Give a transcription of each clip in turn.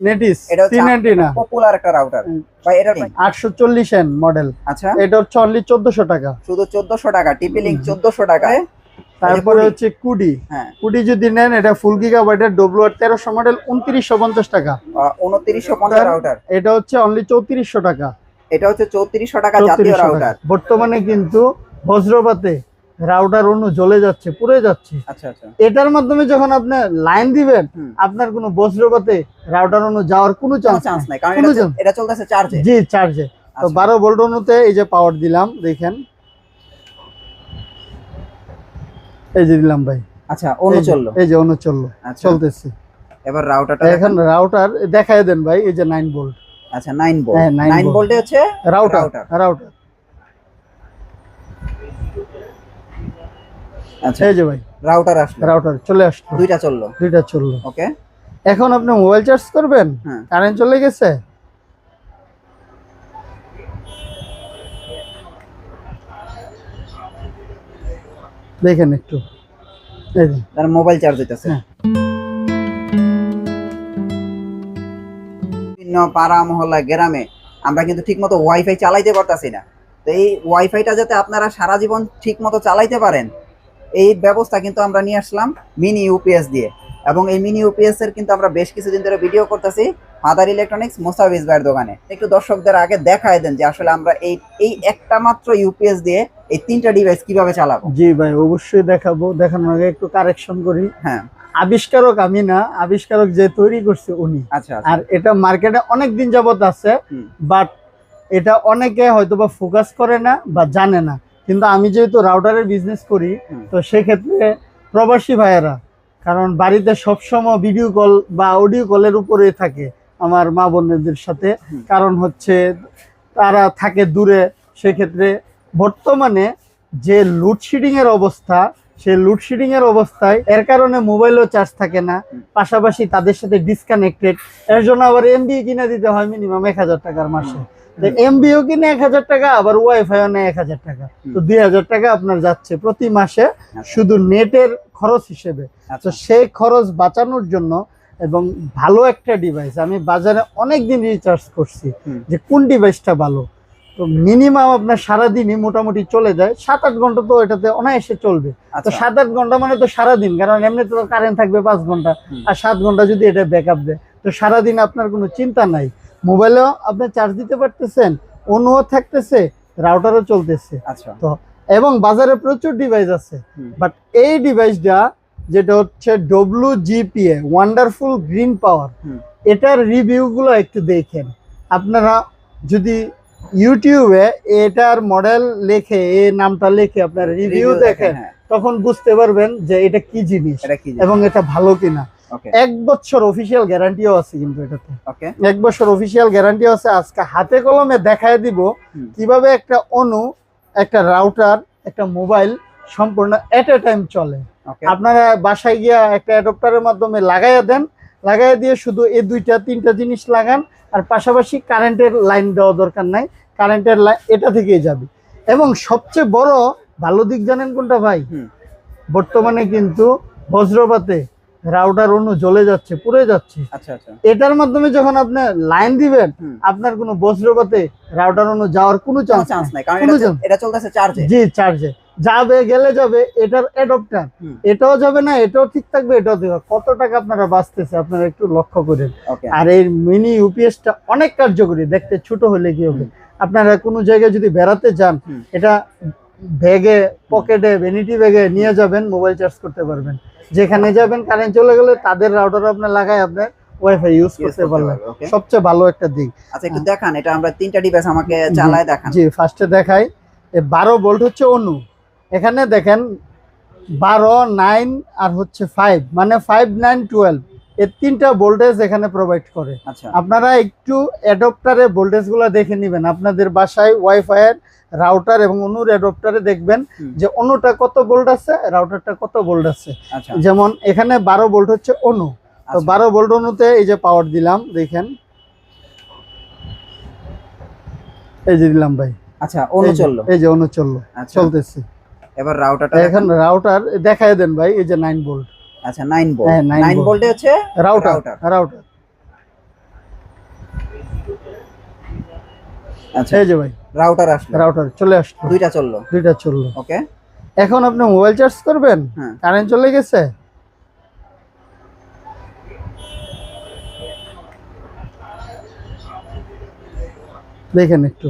Netis এটা হচ্ছে তিন এন্টি না? পপুলার একটা রাউটার ভাই এটা আটশো চল্লিশ এন মডেল আচ্ছা। এটা হচ্ছে অনলি টাকা। শুধু চোদ্দশো টাকা টিপি টাকায় তারপরে হচ্ছে কুডি। হ্যাঁ। কুডি যদি নেন এটা ফুল গিগাবাইটের তেরোশো মডেল উনত্রিশশো পঞ্চাশ টাকা। উনত্রিশশো পঞ্চাশ রাউটার এটা হচ্ছে অনলি চৌত্রিশশো টাকা। এটা হচ্ছে চৌত্রিশশো টাকা জাতীয় 3400 রাউটার বর্তমানে কিন্তু বজ্রপাতে রাউটার অন্য জ্বলে যাচ্ছে পুড়ে যাচ্ছে। আচ্ছা আচ্ছা। এটার মাধ্যমে যখন আপনি লাইন দিবেন আপনার কোনো বজ্রপাতে রাউটার অন্য যাওয়ার কোনো চান্স নাই। কারণ এটা চলতেছে চার্জে জি চার্জে তো আচ্ছা। বারো ভোল্ট অনুতে এই যে পাওয়ার দিলাম দেখেন। এই যে দিলাম ভাই। আচ্ছা অনু এই যে- চলল। এই যে অনু চলল চলতেছে। এবার রাউটারটা এখন রাউটার দেখায় দেন ভাই এই যে নাইন ভোল্ট আচ্ছা নাইন ভোল্ট নাইন। ভোল্টে হচ্ছে রাউটার। রাউটার আচ্ছা। এই যে ভাই রাউটার আসলো। রাউটার চলে আসলো। দুইটা চলল। দুইটা চলল। ওকে। এখন আপনি মোবাইল চার্জ করবেন? হ্যাঁ। কারেন্ট চলে গেছে? দেখেন একটু। তার মোবাইল চার্জ হইতেছে। হ্যাঁ। বিভিন্ন পাড়া মহল্লা গ্রামে আমরা কিন্তু ঠিকমতো ওয়াইফাই চালাইতে পারতাছি না। তো এই ওয়াইফাইটা যাতে আপনারা সারা জীবন ঠিকমতো চালাইতে পারেন এই ব্যবস্থা কিন্তু আমরা নিয়ে আসলাম মিনি ইউপিএস দিয়ে। এবং এই মিনি ইউপিএস এর কিন্তু আমরা বেশ কিছুদিন ধরে ভিডিও করতেছি ফাদার ইলেকট্রনিক্স মোসাফিজ ভাইয়ের দোকানে। একটু দর্শকদের আগে দেখায় দেন যে আসলে আমরা এই এই একটা মাত্র ইউপিএস দিয়ে এই তিনটা ডিভাইস কীভাবে চালাবো। জি ভাই অবশ্যই দেখাবো। দেখানোর আগে একটু কারেকশন করি। হ্যাঁ। আবিষ্কারক আমি না আবিষ্কারক যে তৈরি করছে উনি। আচ্ছা আচ্ছা। আর এটা মার্কেটে অনেক দিন যাবত আছে বাট এটা অনেকে হয়তো বা ফোকাস করে না বা জানে না। কিন্তু আমি যেহেতু রাউটারের বিজনেস করি তো সেক্ষেত্রে প্রবাসী ভাইয়েরা কারণ বাড়িতে সবসময় ভিডিও কল বা অডিও কলের উপরে থাকে আমার মা বোনদের সাথে। কারণ হচ্ছে তারা থাকে দূরে সেক্ষেত্রে বর্তমানে যে লোডশেডিংয়ের অবস্থা সেই লোডশেডিং এর অবস্থায় এর কারণে মোবাইলও চার্জ থাকে না পাশাপাশি তাদের সাথে ডিসকানেক্টেড এর জন্য আবার এমবি কিনে দিতে হয় মিনিমাম এক হাজার টাকার মাসে। এমবিও কিনে এক হাজার টাকা আবার ওয়াইফাইও নেয় এক হাজার টাকা। তো দুই হাজার টাকা আপনার যাচ্ছে প্রতি মাসে শুধু নেটের খরচ হিসেবে। তো আচ্ছা সেই খরচ বাঁচানোর জন্য এবং ভালো একটা ডিভাইস আমি বাজারে অনেক দিন রিচার্জ করছি যে কোন ডিভাইসটা ভালো। তো মিনিমাম আপনার সারাদিনই মোটামুটি চলে যায়। সাত আট ঘণ্টা তো এটাতে অনায়াসে চলবে। তো আচ্ছা। সাত আট ঘণ্টা মানে তো সারাদিন কারণ এমনি তো কারেন্ট থাকবে পাঁচ ঘণ্টা। আর সাত ঘণ্টা যদি এটা ব্যাকআপ দেয় তো সারাদিন আপনার কোনো চিন্তা নাই। মোবাইলেও আপনি চার্জ দিতে পারতেছেন অনুও থাকতেছে রাউটারও চলতেছে। আচ্ছা। এবং বাজারে প্রচুর ডিভাইস আছে। বাট এই ডিভাইসটা যেটা হচ্ছে W GPA wonderful green power. এটার রিভিউগুলো একটু দেখেন। আপনারা যদি ইউটিউবে এটার মডেল লেখে এই নামটা লেখে আপনার রিভিউ দেখেন হ্যাঁ। তখন বুঝতে পারবেন যে এটা কি জিনিস এটা এবং এটা ভালো কিনা। এক বছর অফিসিয়াল গ্যারান্টিও আছে কিন্তু এটাতে। এক বছর অফিসিয়াল গ্যারান্টি আছে আজকে হাতে কলমে দেখায় দিব কীভাবে একটা অনু একটা রাউটার একটা মোবাইল সম্পূর্ণ এট এ টাইম চলে। আপনারা বাসায় গিয়া একটা অ্যাডপ্টারের মাধ্যমে লাগাইয়া দেন লাগাইয়া দিয়ে শুধু এই দুইটা তিনটা জিনিস লাগান আর পাশাপাশি কারেন্টের লাইন দেওয়া দরকার নাই। কারেন্টের লাইন এটা থেকেই যাবে। এবং সবচেয়ে বড় ভালো দিক জানেন কোনটা ভাই। বর্তমানে কিন্তু বজ্রপাতে রাউটার অন্য জ্বলে যাচ্ছে পুড়ে যাচ্ছে। আচ্ছা আচ্ছা। এটার মাধ্যমে যখন আপনি লাইন দিবেন আপনার কোনো বজ্রপাতে রাউটার অন্য যাওয়ার কোনো চান্স নাই। কারণ এটা চলতেছে চার্জে জি চার্জে যাবে গেলে যাবে এটার অ্যাডপ্টার। এটাও যাবে না এটাও ঠিক থাকবে এটাও দেবে কত টাকা আপনারা বাঁচতেছে আপনারা একটু লক্ষ্য করেন। আর এই মিনি ইউপিএসটা অনেক কার্যকরী দেখতে ছোট হলে কি হবে? আপনারা কোনো জায়গায় যদি বেড়াতে যান এটা ব্যাগে পকেটে ভ্যানিটি ব্যাগে নিয়ে যাবেন মোবাইল চার্জ করতে পারবেন। যেখানে যাবেন কারেন্ট চলে গেলে তাদের রাউটার আপনার লাগায় আপনার ওয়াইফাই ইউজ করতে করতে পারলেন পারবে, okay? সবচেয়ে ভালো একটা দিক। আচ্ছা একটু দেখান এটা আমরা তিনটা ডিভাইস আমাকে চালায় দেখান। জি ফার্স্টে দেখাই এ বারো ভোল্ট হচ্ছে অনু। এখানে দেখেন বারো নাইন আর হচ্ছে ফাইভ মানে ফাইভ নাইন টুয়েলভ এর তিনটা ভোল্টেজ এখানে প্রোভাইড করে। আচ্ছা। আপনারা একটু অ্যাডপ্টারে ভোল্টেজগুলো দেখে নেবেন। আপনাদের বাসায় ওয়াইফাইয়ের রাউটার এবং অনুর অ্যাডপ্টারে দেখবেন যে অনুটা কত ভোল্ট আছে রাউটারটা কত ভোল্ট আছে। আচ্ছা। যেমন এখানে বারো ভোল্ট হচ্ছে অনু। তো আচ্ছা। বারো ভোল্ট অনুতে এই যে পাওয়ার দিলাম দেখেন। এই যে দিলাম ভাই। আচ্ছা অনু এই যে- চলল। এই যে অনু চলল। চলতেছে। এবার রাউটারটা এখন রাউটার দেখায় দেন ভাই এই যে নাইন ভোল্ট আচ্ছা নাইন ভোল্ট হ্যাঁ, nine নাইন ভোল্টে হচ্ছে রাউটার। রাউটার আচ্ছা এই যে ভাই রাউটার আসলো। রাউটার চলে আসলো। দুইটা চলল। দুইটা চলল। ওকে। এখন আপনি মোবাইল চার্জ করবেন? হ্যাঁ। কারেন্ট চলে গেছে? দেখেন একটু।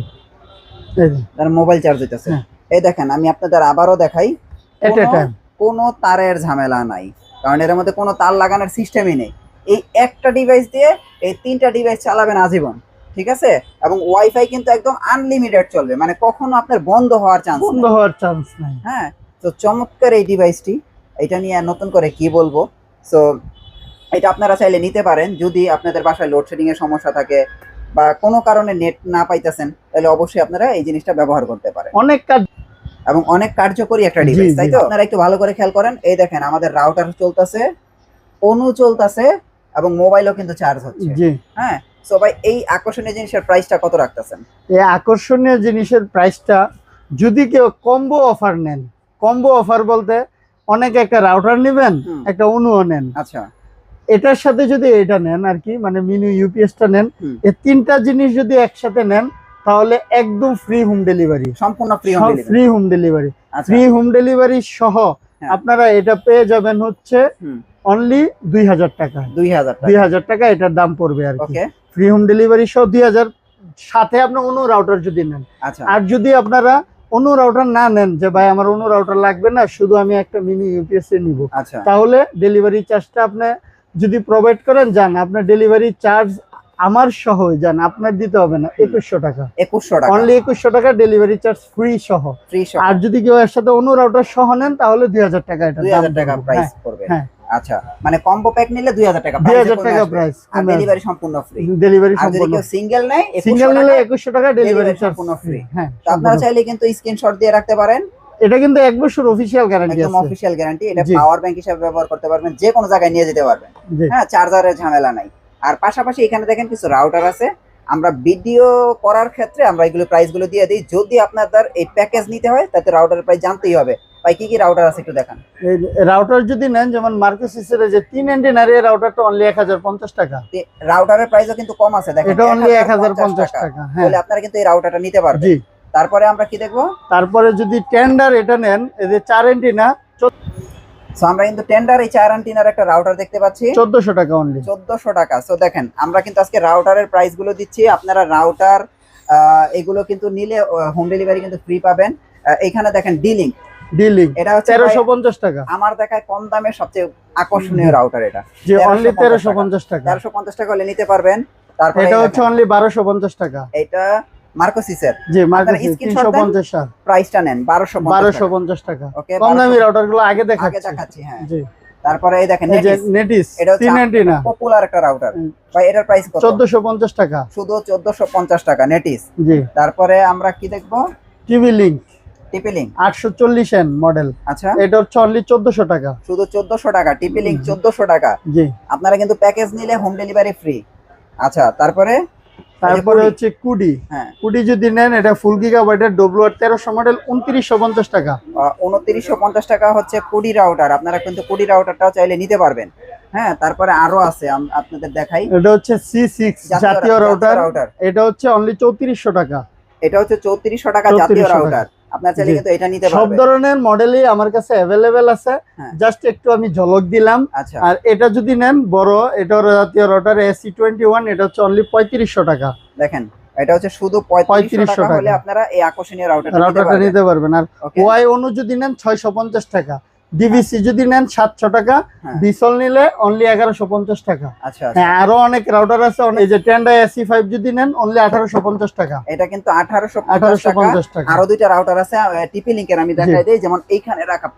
তার মোবাইল চার্জ হইতেছে। হ্যাঁ। এই দেখেন আমি আপনাদের আবারও দেখাই কোনো- কোনো তারের ঝামেলা নাই। কারণ এর মধ্যে কোনো তার লাগানোর সিস্টেমই নেই। এই একটা ডিভাইস দিয়ে এই তিনটা ডিভাইস চালাবেন আজীবন ঠিক আছে? এবং ওয়াইফাই কিন্তু একদম আনলিমিটেড চলবে মানে কখনো আপনার বন্ধ হওয়ার চান্স বন্ধ হওয়ার চান্স নাই। হ্যাঁ তো চমৎকার এই ডিভাইসটি এটা নিয়ে নতুন করে কি বলব? সো এটা আপনারা চাইলে নিতে পারেন যদি আপনাদের বাসায় লোডশেডিং এর সমস্যা থাকে বা কোনো কারণে নেট না পাইতেছেন তাহলে অবশ্যই আপনারা এই জিনিসটা ব্যবহার করতে পারেন। অনেক কাজ এবং অনেক কার্যকরী একটা ডিভাইস তাই তো? আপনারা একটু ভালো করে খেয়াল করেন। এই দেখেন আমাদের রাউটার চলতেছে অনু চলতেছে এবং মোবাইলও কিন্তু চার্জ হচ্ছে। হ্যাঁ? সো ভাই এই আকর্ষণীয় জিনিসের প্রাইসটা কত রাখতেছেন? এই আকর্ষণীয় জিনিসের প্রাইসটা যদি কেউ কম্বো অফার নেন কম্বো অফার বলতে অনেকে একটা রাউটার নেবেন একটা অনুও নেন। আচ্ছা। এটার সাথে যদি এটা নেন আর কি মানে মিনি ইউপিএসটা নেন এই তিনটা জিনিস যদি একসাথে নেন তাহলে একদম ফ্রি হোম ডেলিভারি সম্পূর্ণ free home delivery free home delivery free home delivery সহ হ্যাঁ। আপনারা এটা পেয়ে যাবেন হচ্ছে অনলি দুই হাজার টাকা। দুই হাজার দুই টাকা হাজার টাকা এটার দাম পড়বে আর কি। ফ্রি হোম ডেলিভারি সহ দুই হাজার সাথে আপনি অন্য রাউটার যদি নেন। আচ্ছা। আর যদি আপনারা অন্য রাউটার না নেন যে ভাই আমার অন্য রাউটার লাগবে না শুধু আমি একটা মিনি ইউপিএস নিব। আচ্ছা। তাহলে ডেলিভারি চার্জটা আপনি যদি প্রোভাইড করেন যান। আপনার ডেলিভারি চার্জ আমার সহ যান আপনার দিতে হবে না একুশশো টাকা। একুশশো টাকা। অনলি একুশশো টাকা ডেলিভারি চার্জ ফ্রি সহ। ফ্রি আর যদি কেউ এর সাথে অন্য রাউটার সহ নেন তাহলে দুই হাজার টাকা এটা দুই হাজার টাকা প্রাইস করবে হ্যাঁ। আচ্ছা মানে কম্বো প্যাক নিলে দুই হাজার টাকা দুই price এ হাজার কমে টাকা প্রাইস আর ডেলিভারি সম্পূর্ণ ফ্রি ডেলিভারি সম্পূর্ণ সিঙ্গেল নেয় সিঙ্গেল নিলে একুশশো টাকা ডেলিভারি সম্পূর্ণ free। হ্যাঁ আপনারা চাইলে কিন্তু স্ক্রিনশট দিয়ে রাখতে পারেন। এটা কিন্তু এক বছর অফিসিয়াল গ্যারান্টি আছে। অফিসিয়াল গ্যারান্টি এটা পাওয়ার ব্যাংক হিসেবে ব্যবহার করতে পারবেন যে কোনো জায়গায় নিয়ে যেতে পারবেন। হ্যাঁ চার্জারের ঝামেলা নাই। আর পাশাপাশি এখানে দেখেন কিছু রাউটার আছে। আমরা ভিডিও করার ক্ষেত্রে আমরা এগুলো প্রাইসগুলো দিয়ে দিই। যদি আপনাদের এই প্যাকেজ নিতে হয় তাতে রাউটার প্রাইস জানতেই হবে। ভাই কি কি রাউটার আছে একটু দেখান। রাউটার যদি নেন যেমন মার্কেসিসের যে তিন এন্টিনার এই রাউটারটা অনলি এক হাজার পঞ্চাশ টাকা। রাউটারের প্রাইসও কিন্তু কম আছে দেখেন এটা অনলি এক হাজার পঞ্চাশ টাকা। হ্যাঁ। তাহলে আপনারা কিন্তু এই রাউটারটা নিতে পারবেন। জি। তারপরে আমরা কি দেখব? তারপরে যদি টেন্ডার এটা নেন এই যে চার এন্টিনা সো আমরা কিন্তু টেন্ডার এই চার আন্টিনার একটা রাউটার দেখতে পাচ্ছি। চোদ্দশো টাকা অনলি চোদ্দশো টাকা। সো দেখেন আমরা কিন্তু আজকে রাউটারের প্রাইসগুলো দিচ্ছি। আপনারা রাউটার এগুলো কিন্তু নিলে হোম ডেলিভারি কিন্তু ফ্রি পাবেন। এখানে দেখেন ডিলিং ডিলিং এটা হচ্ছে তেরোশো ভাই পঞ্চাশ টাকা। আমার দেখায় কম দামের সবচেয়ে আকর্ষণীয় রাউটার এটা। যে অনলি 1350 পঞ্চাশ টাকা। তেরোশো পঞ্চাশ টাকা। হলে নিতে পারবেন। তারপরে এটা হচ্ছে অনলি বারোশো পঞ্চাশ টাকা। এটা মার্কোসিসের জি মার্কেট তিনশো পঞ্চাশ প্রাইসটা নেন বারোশো বারোশো পঞ্চাশ টাকা। ওকে কমগুলো আগে আগে দেখাচ্ছি। দেখাচ্ছি হ্যাঁ। জি। তারপরে এই দেখেন নেটিস এটা হচ্ছে তিন পপুলার একটা রাউটার ভাই এটার প্রাইস কত? টাকা। শুধু চোদ্দশো পঞ্চাশ টাকা নেটিস জি। তারপরে আমরা কি দেখব? টিভি লিঙ্ক টিপি চল্লিশ এন মডেল আচ্ছা। এটা হচ্ছে অনলি চোদ্দশো টাকা। শুধু চোদ্দশো টাকা টিপি। চোদ্দশো টাকা। জি। আপনারা কিন্তু প্যাকেজ নিলে হোম ডেলিভারি ফ্রি আচ্ছা তারপরে? তারপরে হচ্ছে কুডি। হ্যাঁ। কুডি যদি নেন এটা ফুল গিগাবাইটের ডব্লিউ আর তেরোশো মডেল উনত্রিশশো পঞ্চাশ টাকা। উনত্রিশশো পঞ্চাশ টাকা হচ্ছে কুড়ি রাউটার আপনারা কিন্তু কুড়ি রাউটারটাও চাইলে নিতে পারবেন। হ্যাঁ তারপরে আরও আছে আপনাদের দেখাই। এটা হচ্ছে সি সিক্স জাতীয় রাউটার রাউটার এটা হচ্ছে অনলি চৌত্রিশশো টাকা। এটা হচ্ছে চৌত্রিশশো টাকা জাতীয় 3400 রাউটার আপনার ছেলে কিন্তু এটা নিতে সব ধরনের মডেলই আমার কাছে अवेलेबल আছে। হ্যাঁ। জাস্ট একটু আমি ঝলক দিলাম। আচ্ছা। আর এটা যদি নেন বড় এটা জাতীয় রটার এসি টোয়েন্টি ওয়ান এটা হচ্ছে অনলি পঁয়ত্রিশশো টাকা। দেখেন এটা হচ্ছে শুধু পঁয়ত্রিশশো 3500 টাকা হলে আপনারা এই আকর্ষণীয় রাউটারটা নিতে পারবেন। আর ওয়াই অনু যদি নেন ছয়শো পঞ্চাশ টাকা। ডিবিসি যদি নেন সাতশো টাকা হ্যাঁ। বিসল নিলে অনলি এগারোশো পঞ্চাশ টাকা। আচ্ছা আচ্ছা। হ্যাঁ আরও অনেক রাউটার আছে এই যে টেন্ডা এসি ফাইভ যদি নেন অনলি আঠারোশো পঞ্চাশ টাকা। এটা কিন্তু আঠারোশো আঠারোশো পঞ্চাশ টাকা। আরও দুইটা রাউটার আছে টিপি লিঙ্কের আমি দেখাই দিই যেমন এইখানে রাখা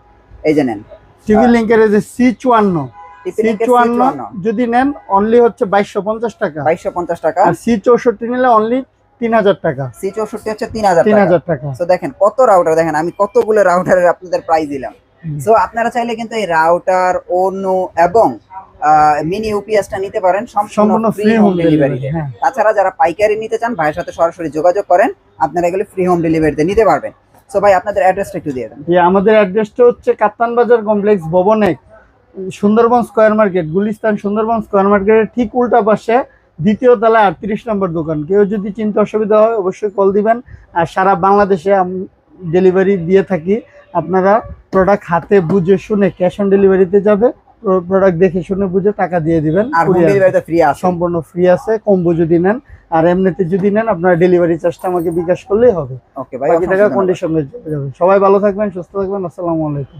এই যে নেন। টিভি লিঙ্কের যে সি চুয়ান্ন টিপি যদি নেন অনলি হচ্ছে বাইশশো পঞ্চাশ টাকা। বাইশশো পঞ্চাশ টাকা। আর সি চৌষট্টি নিলে অনলি তিন হাজার টাকা। সি চৌষট্টি হচ্ছে তিন হাজার তিন টাকা হাজার টাকা। তো দেখেন কত রাউটার দেখেন আমি কতগুলো রাউটারের আপনাদের প্রাইস দিলাম। সো আপনারা চাইলে কিন্তু এই রাউটার ওনো এবং মিনি ইউপিএসটা নিতে পারেন। সম্পূর্ণ ফ্রি হোম ডেলিভারি হ্যাঁ। তাছাড়া যারা পাইকারি নিতে চান ভাইয়ের সাথে সরাসরি যোগাযোগ করেন আপনারা এগুলো ফ্রি হোম ডেলিভারিতে নিতে পারবেন। সো ভাই আপনাদের অ্যাড্রেসটা একটু দিয়ে দেন। আমাদের অ্যাড্রেসটা হচ্ছে Kaptan Bazar complex ভবনেক Sundarban square market Gulistan Sundarban square মার্কেটের ঠিক উল্টা পাশে দ্বিতীয় তলায় আটত্রিশ নম্বর দোকান। কেউ যদি চিন্তা অসুবিধা হয় অবশ্যই কল দিবেন। আর সারা বাংলাদেশে ডেলিভারি দিয়ে থাকি। আপনারা প্রোডাক্ট হাতে বুঝে শুনে ক্যাশ অন ডেলিভারিতে যাবে প্রোডাক্ট দেখে শুনে বুঝে টাকা দিয়ে দিবেন আর ফ্রি আছে। সম্পূর্ণ ফ্রি আছে কম্বো যদি নেন আর এমনিতে যদি নেন আপনার ডেলিভারি চার্জটা আমাকে বিকাশ করলেই হবে। ওকে ভাই বাকি টাকা কন্ডিশনে যাবে। সবাই ভালো থাকবেন সুস্থ থাকবেন আসসালামু আলাইকুম।